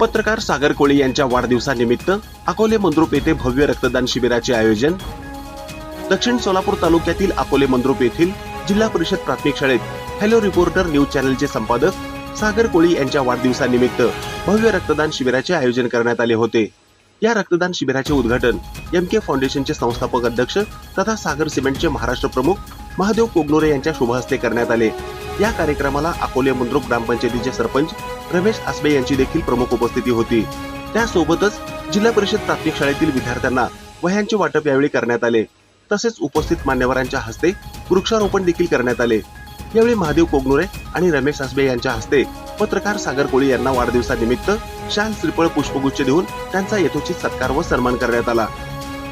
पत्रकार सागर कोळी यांच्या वाढदिवसानिमित्त अकोले मंद्रुप येथे भव्य रक्तदान शिबिराचे आयोजन. दक्षिण सोलापूर तालुक्यातील अकोले मंद्रुप येथील जिल्हा परिषद प्राथमिक शाळेत हॅलो रिपोर्टर न्यूज चॅनलचे संपादक सागर कोळी यांच्या वाढदिवसानिमित्त भव्य रक्तदान शिबिराचे आयोजन करण्यात आले होते. या रक्तदान शिबिराचे उद्घाटन एम के फाउंडेशनचे संस्थापक अध्यक्ष तथा सागर सिमेंटचे महाराष्ट्र प्रमुख महादेव कोगनोरे यांच्या शुभहस्ते करण्यात आले. या कार्यक्रमाला अकोले मंद्रुप ग्रामपंचायतीचे सरपंच रमेश आसबे यांची देखील प्रमुख उपस्थिती होती. त्यासोबतच जिल्हा परिषद प्राथमिक शाळेतील विद्यार्थ्यांना वह्यांचे वाटप यावेळी करण्यात आले. तसेच उपस्थित मान्यवरांच्या हस्ते वृक्षारोपण देखील करण्यात आले. यावेळी महादेव कोगनुरे आणि रमेश आसबे यांच्या हस्ते पत्रकार सागर कोळी यांना वाढदिवसानिमित्त शाल श्रीफळ पुष्पगुच्छ देऊन त्यांचा यथोचित सत्कार व सन्मान करण्यात आला.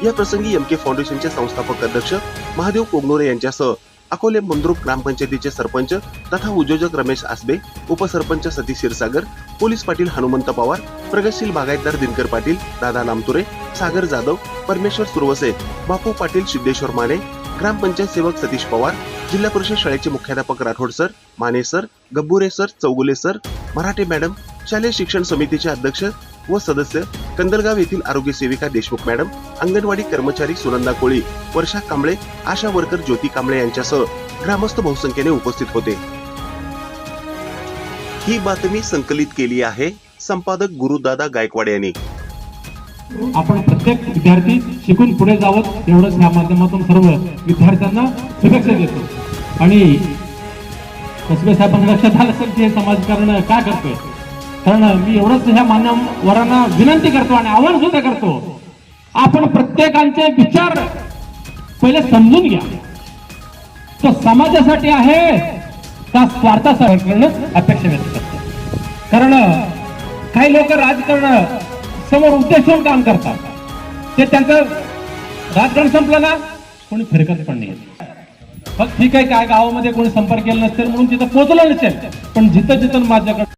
या प्रसंगी एम के फाउंडेशनचे संस्थापक अध्यक्ष महादेव कोगनुरे यांच्यासह अकोले मंद्रुप ग्रामपंचायतीचे सरपंच तथा उद्योजक रमेश आसबे उपसरपंच सतीश क्षीरसागर पोलीस पाटील हनुमंत पवार प्रगतशील बागायतदार दिनकर पाटील दादा लामतुरे सागर जाधव परमेश्वर सुरवसे बापू पाटील सिद्धेश्वर माने ग्रामपंचायत सेवक सतीश पवार जिल्हा परिषद शाळेचे मुख्याध्यापक Rathod sir Mane sir Gabbure sir Chougule sir Marathe madam शालेय शिक्षण समितीचे अध्यक्ष व सदस्य कंदलगाव येथील आरोग्य सेविका देशमुख मॅडम अंगणवाडी कर्मचारी सुनंदा कोळी वर्षा कांबळे आशा वर्कर ज्योती कांबळे यांच्यासह ग्रामस्थ बहुसंख्येने उपस्थित होते. ही बातमी संकलित केली आहे संपादक गुरुदादा गायकवाड यांनी. आपण प्रत्येक विद्यार्थी शिकून पुढे जावं एवढंच या माध्यमातून सर्व विद्यार्थ्यांना शुभेच्छा देतो. आणि कसबे साहेबांना लक्षात आलं असेल की हे समाजकारण काय करतोय? कारण मी एवढंच ह्या मान्यवरांना विनंती करतो आणि आव्हान सुद्धा करतो. आपण प्रत्येकांचे विचार पहिले समजून घ्या. तो समाजासाठी आहे का स्वार्थासाठी अपेक्षा व्यक्त करतो. कारण काही लोक राजकारण समोर उद्देश काम करतात. ते त्यांचं राजकारण संपलं ना कोणी फिरकत पण नाही. फक्त ठीक आहे काय गावामध्ये कोणी संपर्क केला नसेल म्हणून तिथं पोहोचलं नसेल. पण जिथं जिथं माझ्याकडे